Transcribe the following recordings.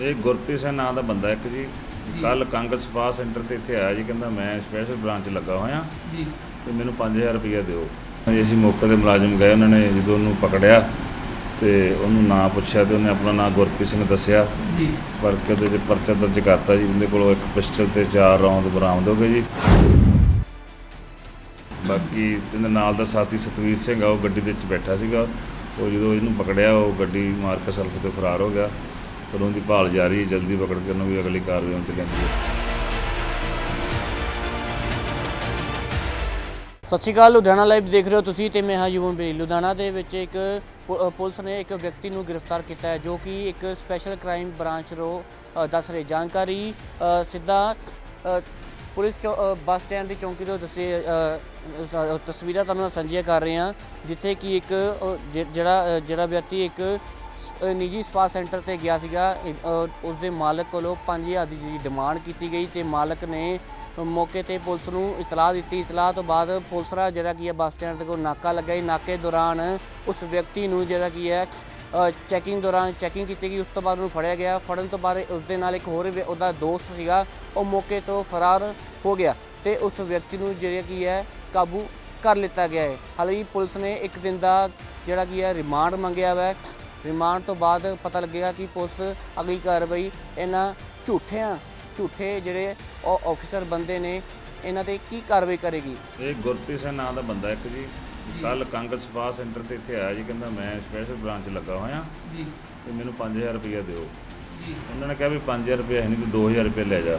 ਇਹ ਗੁਰਪ੍ਰੀਤ ਸਿੰਘ ਨਾਂ ਦਾ ਬੰਦਾ ਇੱਕ ਜੀ। ਕੱਲ ਕੰਗ ਸਪਾ ਸੈਂਟਰ ਤੇ ਇੱਥੇ ਆਇਆ ਜੀ ਕਹਿੰਦਾ ਮੈਂ ਸਪੈਸ਼ਲ ਬ੍ਰਾਂਚ ਲੱਗਾ ਹੋਇਆ। ਜੀ। ਤੇ ਮੈਨੂੰ 5000 ਰੁਪਏ ਦਿਓ। ਅਸੀਂ ਮੌਕੇ ਤੇ ਮੁਲਾਜ਼ਮ ਗਏ ਉਹਨਾਂ ਨੇ ਜਦੋਂ ਉਹਨੂੰ ਪਕੜਿਆ ਤੇ ਉਹਨੂੰ ਨਾਂ ਪੁੱਛਿਆ ਤੇ ਉਹਨੇ ਆਪਣਾ ਨਾਂ ਗੁਰਪ੍ਰੀਤ ਸਿੰਘ ਦੱਸਿਆ। ਜੀ। ਪਰ ਕਿ ਉਹਦੇ 'ਚ ਪਰਚਾ ਦਰਜ ਕਰਤਾ ਜੀ ਉਹਦੇ ਕੋਲੋਂ ਇੱਕ ਪਿਸਟਲ ਤੇ ਚਾਰ ਰੌਂਦ ਬਰਾਮਦ ਹੋ ਗਏ ਜੀ। ਬਾਕੀ ਇਹਦੇ ਨਾਲ ਦਾ ਸਾਥੀ ਸਤਵੀਰ ਸਿੰਘ ਆ ਉਹ ਗੱਡੀ ਦੇ ਵਿੱਚ ਬੈਠਾ ਸੀਗਾ। ਉਹ ਜਦੋਂ ਇਹਨੂੰ ਪਕੜਿਆ ਉਹ ਗੱਡੀ ਮਾਰ ਕੇ ਸੜਕ ਤੇ ਫਰਾਰ ਹੋ ਗਿਆ। ਪਰ ਉਹਦੀ ਭਾਲ ਜਾਰੀ ਹੈ ਜਲਦੀ ਪਕੜ ਕੇ ਉਹਨੂੰ ਵੀ ਅਗਲੀ ਕਾਰਵਾਈ ਵਿੱਚ ਲੈਂਦੀ ਹੈ ਸਤਿ ਸ਼੍ਰੀ ਅਕਾਲ ਲੁਧਿਆਣਾ ਲਾਈਵ ਦੇਖ ਰਹੇ ਹੋ ਤੁਸੀਂ ਤੇ ਮੈਂ ਹਾਂ ਯੁਵਨ ਬੇਰੀ। ਲੁਧਿਆਣਾ ਦੇ ਵਿੱਚ ਇੱਕ ਪੁ- ਪੁਲਿਸ ਨੇ ਇੱਕ ਵਿਅਕਤੀ ਨੂੰ ਗ੍ਰਿਫਤਾਰ ਕੀਤਾ ਹੈ ਜੋ ਕਿ ਇੱਕ ਸਪੈਸ਼ਲ ਕ੍ਰਾਈਮ ਬ੍ਰਾਂਚ ਰੋ ਅ, ਦੱਸ ਰਹੇ ਜਾਣਕਾਰੀ ਅ, ਸਿੱਧਾ ਅ, ਪੁਲਿਸ ਚੌ- ਅ, ਬੱਸ ਸਟੈਂਡ ਦੀ ਚੌਂਕੀ ਤੋਂ ਦੱਸੇ ਅ, ਸ- ਤਸਵੀਰਾਂ ਤੁਹਾਨੂੰ ਸਾਂਝੀਆਂ ਕਰ ਰਹੇ ਹਾਂ ਜਿੱਥੇ ਕਿ ਇੱਕ ਅ, ਜਿ- ਜਿਹੜਾ ਅ, ਜਿਹੜਾ ਵਿਅਕਤੀ ਇੱਕ ਨਿੱਜੀ ਸਪਾ ਸੈਂਟਰ ਤੇ ਗਿਆ ਸੀਗਾ। ਉਸ ਦੇ ਮਾਲਕ ਕੋਲੋਂ 5000 ਦੀ ਜਿਹੜੀ ਡਿਮਾਂਡ ਕੀਤੀ ਗਈ ਤੇ ਮਾਲਕ ਨੇ ਮੌਕੇ ਤੇ ਪੁਲਿਸ ਨੂੰ ਇਤਲਾਹ ਦਿੱਤੀ। ਇਤਲਾਹ ਤੋਂ ਬਾਅਦ ਪੁਲਿਸ ਦਾ ਜਿਹੜਾ ਕੀ ਹੈ, ਬੱਸ ਸਟੈਂਡ ਤੇ ਕੋਲ ਨਾਕਾ ਲੱਗਾ ਸੀ ਨਾਕੇ ਦੌਰਾਨ ਉਸ ਵਿਅਕਤੀ ਨੂੰ ਜਿਹੜਾ ਕੀ ਹੈ ਚੈਕਿੰਗ ਦੌਰਾਨ ਚੈਕਿੰਗ ਕੀਤੀ ਗਈ। ਉਸ ਤੋਂ ਬਾਅਦ ਉਹਨੂੰ ਫੜਿਆ ਗਿਆ। ਫੜਨ ਤੋਂ ਬਾਅਦ ਉਸ ਦੇ ਨਾਲ ਇੱਕ ਹੋਰ ਵਿਅ- ਉਹਦਾ ਦੋਸਤ ਸੀਗਾ। ਉਹ ਮੌਕੇ ਤੋਂ ਫਰਾਰ ਹੋ ਗਿਆ ਤੇ ਉਸ ਵਿਅਕਤੀ ਨੂੰ ਜਿਹੜਾ ਕੀ ਹੈ, ਕਾਬੂ ਕਰ ਲਿੱਤਾ ਗਿਆ ਹੈ। ਹਾਲਾਂਕਿ ਪੁਲਿਸ ਨੇ ਇੱਕ ਦਿਨ ਦਾ ਜਿਹੜਾ ਕੀ ਹੈ, ਰਿਮਾਂਡ ਮੰਗਿਆ ਹੋਇਆ ਰਿਮਾਂਡ ਤੋਂ ਬਾਅਦ ਪਤਾ ਲੱਗੇਗਾ ਕਿ ਪੁਲਿਸ ਅਗਲੀ ਕਾਰਵਾਈ ਇਹਨਾਂ ਝੂਠਿਆਂ ਝੂਠੇ ਜਿਹੜੇ ਉਹ ਆਫੀਸਰ ਬੰਦੇ ਨੇ ਇਹਨਾਂ ਤੇ ਕੀ ਕਾਰਵਾਈ ਕਰੇਗੀ? ਇਹ ਗੁਰਪ੍ਰੀਤ ਸਿੰਘ ਨਾਂ ਦਾ ਬੰਦਾ ਇੱਕ ਜੀ। ਕੱਲ ਕੰਗ ਸਪਾ ਸੈਂਟਰ ਤੇ ਇੱਥੇ ਆਇਆ ਜੀ ਕਹਿੰਦਾ ਮੈਂ ਸਪੈਸ਼ਲ ਬ੍ਰਾਂਚ ਲੱਗਾ ਹੋਇਆ। ਜੀ। ਤੇ ਮੈਨੂੰ 5000 ਰੁਪਏ ਦਿਓ। ਜੀ। ਉਹਨਾਂ ਨੇ ਕਿਹਾ ਵੀ 5000 ਰੁਪਏ ਹੈ ਨਹੀਂ ਤੇ 2000 ਰੁਪਏ ਲੈ ਜਾ।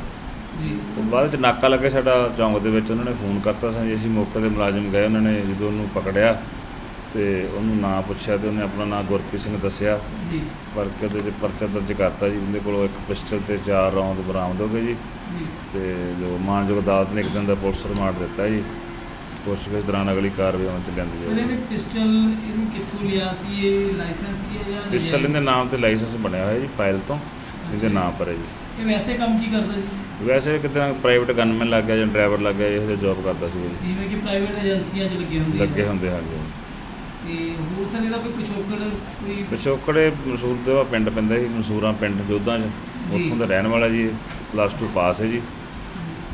ਜੀ। ਤੇ ਬਾਅਦ ਵਿੱਚ ਨਾਕਾ ਲੱਗੇ ਸਾਡਾ ਚੌਂਕ ਦੇ ਵਿੱਚ। ਉਹਨਾਂ ਨੇ ਫੋਨ ਕਰਤਾ ਸੀ ਅਸੀਂ ਮੌਕੇ ਤੇ ਮੁਲਾਜ਼ਮ ਗਏ ਉਹਨਾਂ ਨੇ ਜਦੋਂ ਉਹਨੂੰ ਪਕੜਿਆ ਤੇ ਉਹਨੂੰ ਨਾਂ ਪੁੱਛਿਆ ਤੇ ਉਹਨੇ ਆਪਣਾ ਨਾਂ ਗੁਰਪ੍ਰੀਤ ਸਿੰਘ ਦੱਸਿਆ। ਜੀ। ਪਰ ਉਹਦੇ 'ਚ ਪਰਚਾ ਦਰਜ ਕਰਤਾ ਜੀ ਉਹਦੇ ਕੋਲੋਂ ਇੱਕ ਪਿਸਟਲ ਤੇ ਚਾਰ ਰੌਂਦ ਬਰਾਮਦ ਹੋ ਗਏ ਜੀ। ਤੇ ਜੋ ਮਾਨਯੋਗ ਅਦਾਲਤ ਨੇ ਇੱਕ ਦਿਨ ਦਾ ਪੁਲਿਸ ਰਿਮਾਂਡ ਦਿੱਤਾ ਜੀ। ਪੁੱਛਗਿੱਛ ਦੌਰਾਨ ਅਗਲੀ ਕਾਰਵਾਈ ਉਹਨਾਂ 'ਚ ਲੈਂਦੀ ਜਾਊਗੀ। ਇਹਨੇ ਪਿਸਟਲ ਇਹਨੂੰ ਕਿੱਥੋਂ ਲਿਆ ਸੀ? ਇਹ ਲਾਇਸੈਂਸ ਸੀ ਜਾਂ ਪਿਸਟਲ ਇਹਦੇ ਨਾਮ ਤੇ ਲਾਇਸੈਂਸ ਬਣਿਆ ਹੋਇਆ ਜੀ ਪਾਇਲ ਤੋਂ। ਇਹਦੇ ਨਾਮ ਪਰ ਹੈ ਜੀ। ਇਹ ਵੈਸੇ ਕੰਮ ਕੀ ਕਰਦਾ ਜੀ? ਵੈਸੇ ਕਿਤੇ ਪ੍ਰਾਈਵੇਟ ਗਨਮੈਨ ਲੱਗ ਗਿਆ ਜਾਂ ਡਰਾਈਵਰ ਲੱਗ ਗਿਆ ਇਹੋ ਜਿਹਾ ਜੌਬ ਕਰਦਾ ਸੀ ਜੀ। ਜਿਵੇਂ ਕਿ ਪ੍ਰਾਈਵੇਟ ਏਜੰਸੀਆਂ 'ਚ ਲੱਗੇ ਹੁੰਦੇ। ਲੱਗੇ ਹੁੰਦੇ ਹਾਂ ਜੀ ਤੇ ਹੋਰ ਸਰ ਇਹਦਾ ਕੋਈ ਪਿਛੋਕੜ ਕੋਈ ਪਿਛੋਕੜੇ ਮਨਸੂਰ ਦੇ ਪਿੰਡ ਪੈਂਦਾ ਸੀ ਮਨਸੂਰਾਂ ਪਿੰਡ ਜੋਧਾਂ 'ਚ। ਜੀ। ਉੱਥੋਂ ਦਾ ਰਹਿਣ ਵਾਲਾ ਜੀ ਪਲੱਸ 2 ਪਾਸ ਹੈ ਜੀ।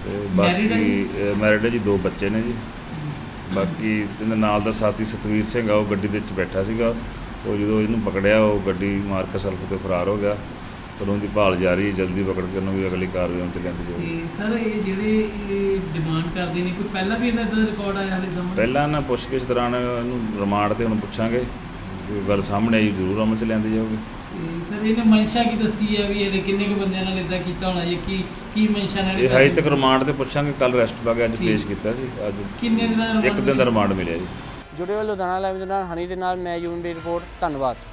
ਤੇ Married ਹੈ ਬਾਕੀ ਮੈਰਿਡ ਹੈ ਜੀ ਦੋ ਬੱਚੇ ਨੇ ਜੀ। ਬਾਕੀ ਇਹਦੇ ਨਾਲ ਦਾ ਸਾਥੀ ਸਤਵੀਰ ਸਿੰਘ ਆ ਉਹ ਗੱਡੀ ਦੇ ਵਿੱਚ ਬੈਠਾ ਸੀਗਾ। ਉਹ ਜਦੋਂ ਇਹਨੂੰ ਪਕੜਿਆ ਉਹ ਗੱਡੀ ਮਾਰ ਕੇ ਸੜਕ ਤੇ ਫਰਾਰ ਹੋ ਗਿਆ। ਪਰ ਉਹਦੀ ਭਾਲ ਜਾਰੀ ਹੈ ਜਲਦੀ ਪਕੜ ਕੇ ਉਹਨੂੰ ਵੀ ਅਗਲੀ ਕਾਰਵਾਈ ਵਿੱਚ ਲੈਂਦੀ ਜਾਊਗੀ। ਤੇ ਸਰ ਇਹ ਜਿਹੜੇ ਇਹ ਡਿਮਾਂਡ ਕਰਦੇ ਨੇ ਕੋਈ ਪਹਿਲਾਂ ਵੀ ਇਹਨਾਂ ਦਾ ਰਿਕਾਰਡ ਆਇਆ ਹਾਲੇ ਸਾਹਮਣੇ? ਪਹਿਲਾਂ ਨਾ ਪੁੱਛਗਿੱਛ ਦੌਰਾਨ ਇਹਨੂੰ ਰਿਮਾਂਡ ਤੇ ਹੁਣ ਪੁੱਛਾਂਗੇ ਜੇ ਗੱਲ ਸਾਹਮਣੇ ਆਈ ਜ਼ਰੂਰ ਅਮਲ ਚ ਲੈਂਦੀ ਜਾਊਗੀ। ਤੇ ਸਰ ਇਹਨੇ ਮਨਸ਼ਾ ਕੀ ਦੱਸੀ ਹੈ ਵੀ ਇਹਨੇ ਕਿੰਨੇ ਕੁ ਬੰਦਿਆਂ ਨਾਲ ਇਦਾਂ ਕੀਤਾ ਹੋਣਾ ਜਾਂ ਕੀ ਕੀ ਮਨਸ਼ਾ ਨਾਲ ਇਹ ਹਜੇ ਤੱਕ ਰਿਮਾਂਡ ਤੇ ਪੁੱਛਾਂਗੇ ਕੱਲ ਰੈਸਟ ਪਾ ਕੇ ਅੱਜ। ਪੇਸ਼ ਕੀਤਾ ਸੀ। ਅੱਜ ਕਿੰਨੇ ਦਿਨਾਂ ਦਾ ਇੱਕ ਦਿਨ ਦਾ ਰਿਮਾਂਡ ਮਿਲਿਆ ਜੀ। ਜੁੜੇ ਹੋਏ ਲੁਧਿਆਣਾ ਲਾਈਵ ਦੇ ਨਾਲ ਹਨੀ ਦੇ ਨਾਲ ਮੈਂ ਯੂਨ ਦੀ ਰਿਪੋਰਟ ਧੰਨਵਾਦ।